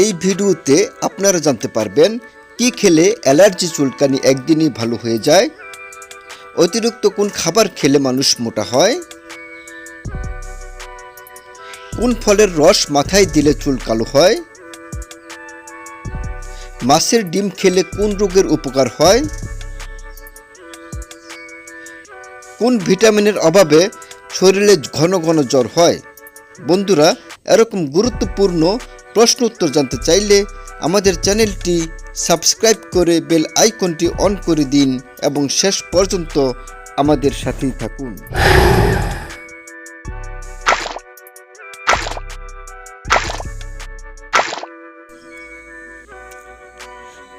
এই ভিডিওতে আপনারা জানতে পারবেন কি খেলে অ্যালার্জি চুলকানি একদিনই ভালো হয়ে যায়, অতিরিক্ত কোন খাবার খেলে মানুষ মোটা হয়, কোন ফলের রস মাথায় দিলে চুল কালো হয়, মাছের ডিম খেলে কোন রোগের উপকার হয়, কোন ভিটামিনের অভাবে শরীরে ঘন ঘন জ্বর হয়। বন্ধুরা, এরকম গুরুত্বপূর্ণ প্রশ্ন উত্তর জানতে চাইলে আমাদের চ্যানেলটি সাবস্ক্রাইব করে বেল আইকনটি অন করে দিন এবং শেষ পর্যন্ত আমাদের সাথেই থাকুন।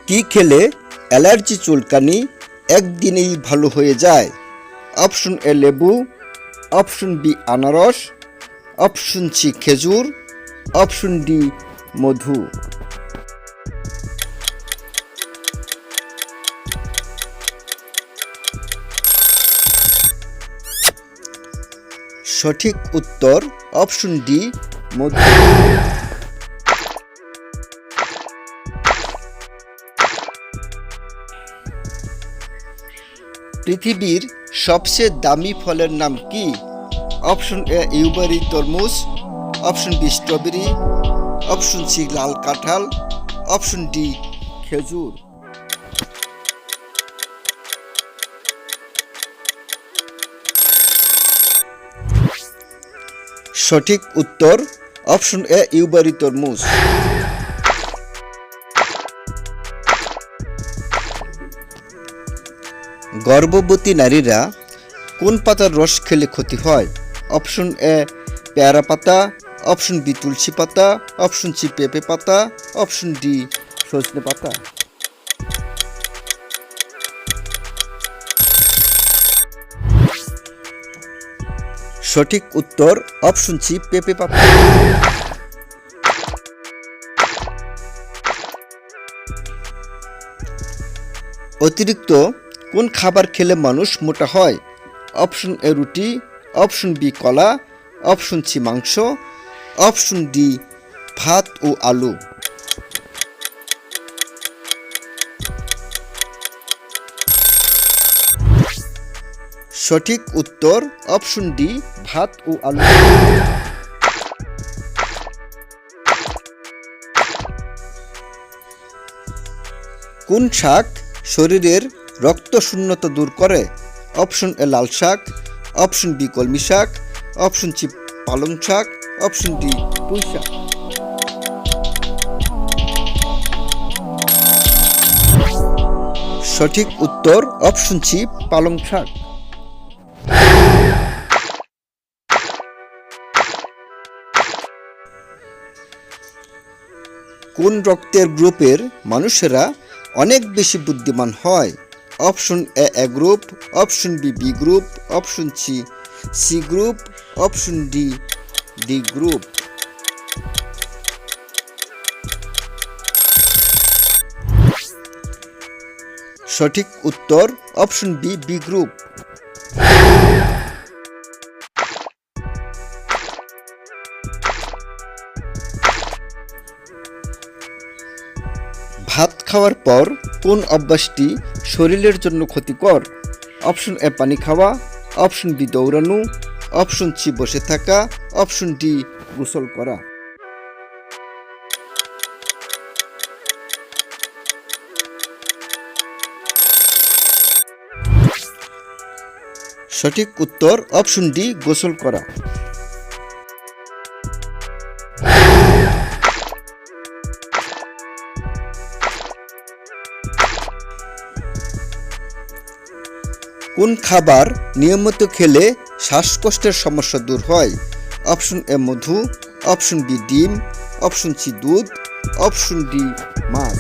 কি খেলে অ্যালার্জি চুলকানি একদিনেই ভালো হয়ে যায়? অপশন এ লেবু, অপশন বি আনারস, অপশন সি খেজুর অপশন ডি, মধু। সঠিক উত্তর, অপশন ডি, মধু। পৃথিবীর সবচেয়ে দামি ফলের নাম কি? অপশন এ, ইউবারি তরমুজ option B strawberry, option C লাল কাঁঠাল, অপশন ডি খেজুর। সঠিক উত্তর অপশন এ ইউবারি তরমুজ। গর্ভবতী নারীরা কোন পাতার রস খেলে ক্ষতি হয়? অপশন এ পেয়ারা পাতা অপশন বি তুলসী পাতা, অপশন সি পেঁপে পাতা, অপশন ডি সজনে পাতা। সঠিক উত্তর অপশন সি পেঁপে পাতা। অতিরিক্ত, কোন খাবার খেলে মানুষ মোটা হয়? অপশন এ রুটি, অপশন বি কলা, অপশন সি মাংস অপশন ডি, ভাত ও আলু। সঠিক উত্তর অপশন ডি, ভাত ও আলু। কোন শাক শরীরের রক্ত শূন্যতা দূর করে? অপশন এ লাল শাক, অপশন বি কলমি শাক, অপশন সি পালং শাক অপশন ডি পুঁই সঠিক উত্তর অপশন সি পালং শাক. কোন রক্তের গ্রুপের মানুষেরা অনেক বেশি বুদ্ধিমান হয়? Option A A group option B B group option C C group option D D group. সঠিক উত্তর, অপশন বি বি গ্রুপ। ভাত খাওয়ার পর কোন অভ্যাসটি শরীরের জন্য ক্ষতিকর? অপশন এ পানি খাওয়া, অপশন বি দৌড়ানো, অপশন সি বসে থাকা অপশন ডি, গোসল করা। সঠিক উত্তর, অপশন ডি, গোসল করা। কোন খাবার নিয়মিত খেলে শ্বাসকষ্টের সমস্যা দূর হয়? অপশন এ মধু, অপশন বি ডিম, অপশন সি দুধ, অপশন ডি মাছ।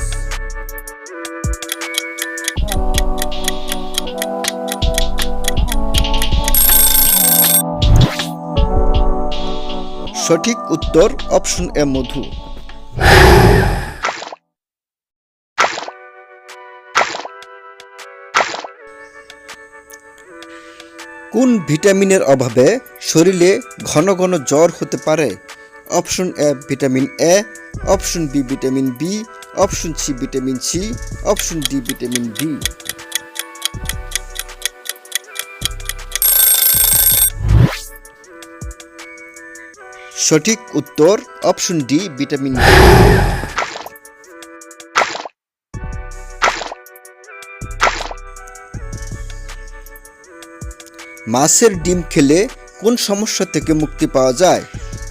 সঠিক উত্তর অপশন এ মধু। ভিটামিনের অভাবে শরীরে ঘন ঘন জ্বর হতে পারে। Option A vitamin A, option B vitamin B, option C vitamin C, option D vitamin D সঠিক উত্তর অপশন ডি ভিটামিন ডি মাছের ডিম খেলে কোন সমস্যা থেকে মুক্তি পাওয়া যায়?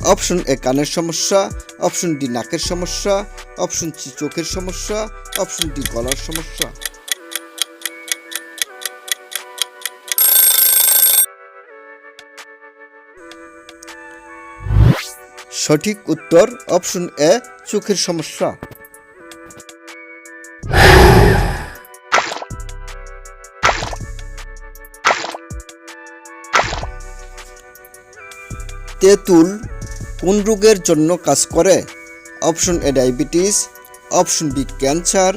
অপশন এ কানের সমস্যা, অপশন ডি নাকের সমস্যা, অপশন সি চোখের সমস্যা, অপশন ডি গলার সমস্যা। সঠিক উত্তর অপশন এ চোখের সমস্যা। তেঁতুল কোন রোগের জন্য কাজ করে? Option A diabetes, option B cancer,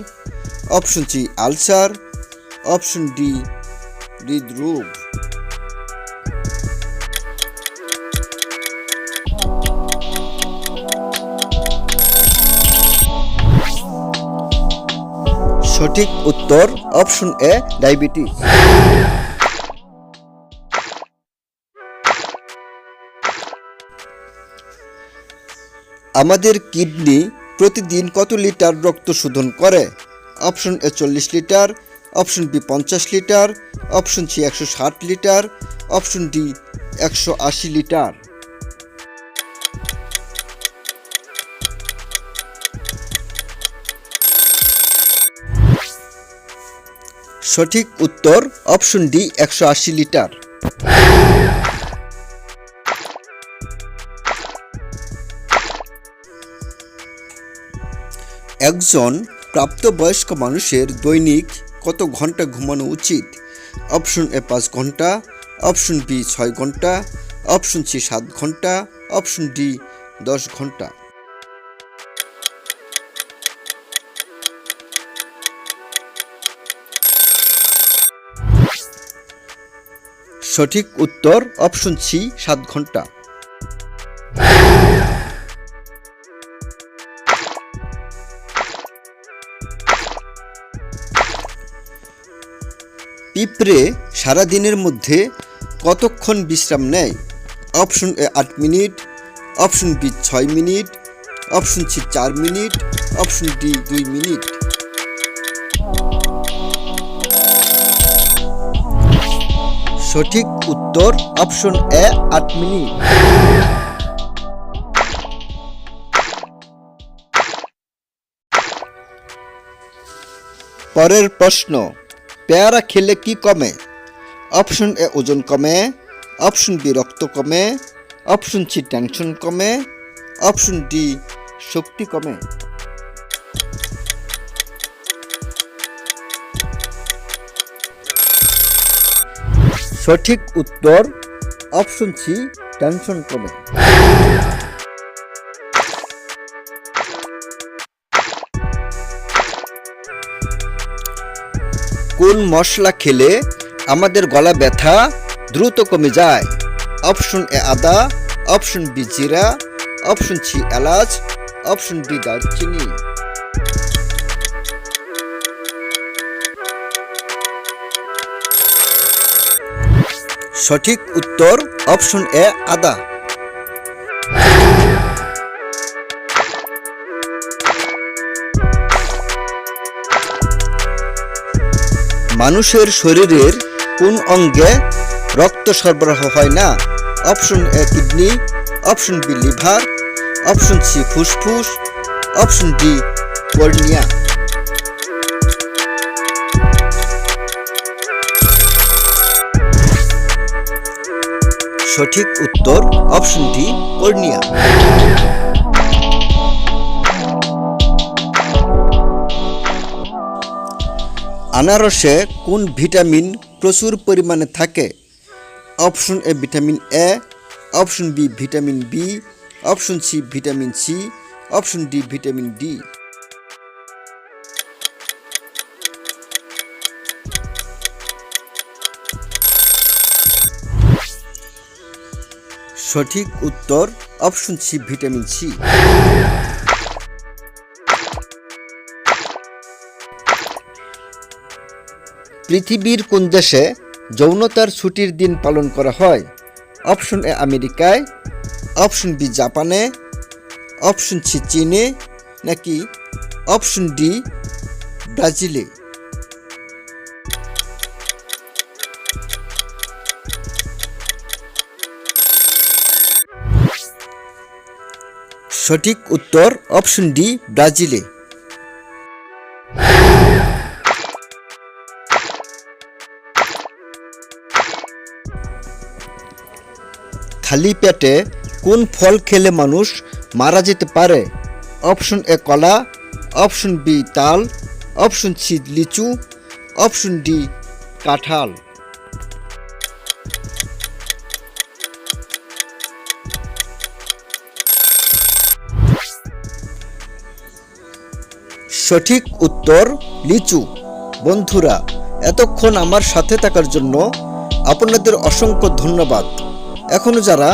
option C ulcer, option D হৃদরোগ। সঠিক উত্তর অপশন এ ডায়াবেটিস। আমাদের কিডনি প্রতিদিন কত লিটার রক্ত শোধন করে? অপশন এ চল্লিশ লিটার, অপশন বি পঞ্চাশ লিটার, অপশন সি একশো ষাট লিটার, অপশন ডি একশো আশি লিটার। সঠিক উত্তর অপশন ডি একশো আশি লিটার। একজন প্রাপ্তবয়স্ক মানুষের দৈনিক কত ঘণ্টা ঘুমানো উচিত? অপশন এ পাঁচ ঘণ্টা, অপশন বি ছয় ঘণ্টা, অপশন সি সাত ঘণ্টা, অপশন ডি দশ ঘণ্টা। সঠিক উত্তর অপশন সি সাত ঘণ্টা। পিঁপড়ে সারা দিনের মধ্যে কতক্ষণ বিশ্রাম নেয়? অপশন এ আট মিনিট, অপশন বি ছয় মিনিট, অপশন সি চার মিনিট, অপশন ডি দুই মিনিট। সঠিক উত্তর অপশন এ আট মিনিট। পরের প্রশ্ন। পেয়ারা খেলে কি কমে? অপশন এ ওজন কমে, অপশন বি রক্ত কমে, অপশন সি টেনশন কমে, অপশন ডি শক্তি কমে। সঠিক উত্তর অপশন সি টেনশন কমে। কোন মশলা খেলে আমাদের গলা ব্যথা দ্রুত কমে যায়? অপশন এ আদা, অপশন বি জিরা, অপশন সি এলাচ, অপশন ডি দারচিনি। সঠিক উত্তর অপশন এ আদা। মানুষের শরীরের কোন অঙ্গে রক্ত সরবরাহ হয় না? Option A, kidney, option B, liver, option C, ফুসফুস, অপশন ডি, কর্নিয়া। সঠিক উত্তর অপশন ডি, কর্নিয়া। আনারসে কোন ভিটামিন প্রচুর পরিমাণে থাকে? Option A vitamin A, option B vitamin B, option C vitamin C, option D vitamin D. সঠিক উত্তর option C vitamin C. পৃথিবীর কোন দেশে যৌনতার ছুটির দিন পালন করা হয়? অপশন এ আমেরিকায়, অপশন বি জাপানে, অপশন সি চীনে, নাকি অপশন ডি ব্রাজিলে? সঠিক উত্তর অপশন ডি ব্রাজিলে। খালি পেটে কোন ফল খেলে মানুষ মারা যেতে পারে? অপশন এ কলা, অপশন বি তাল, অপশন সি লিচু, অপশন ডি কাঁঠাল। সঠিক উত্তর লিচু। বন্ধুরা, এতক্ষণ আমার সাথে থাকার জন্য আপনাদের অসংখ্য ধন্যবাদ। এখনও যারা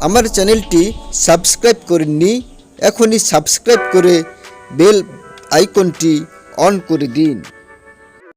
আমার চ্যানেলটি সাবস্ক্রাইব করেননি এখনই সাবস্ক্রাইব করে বেল আইকনটি অন করে দিন।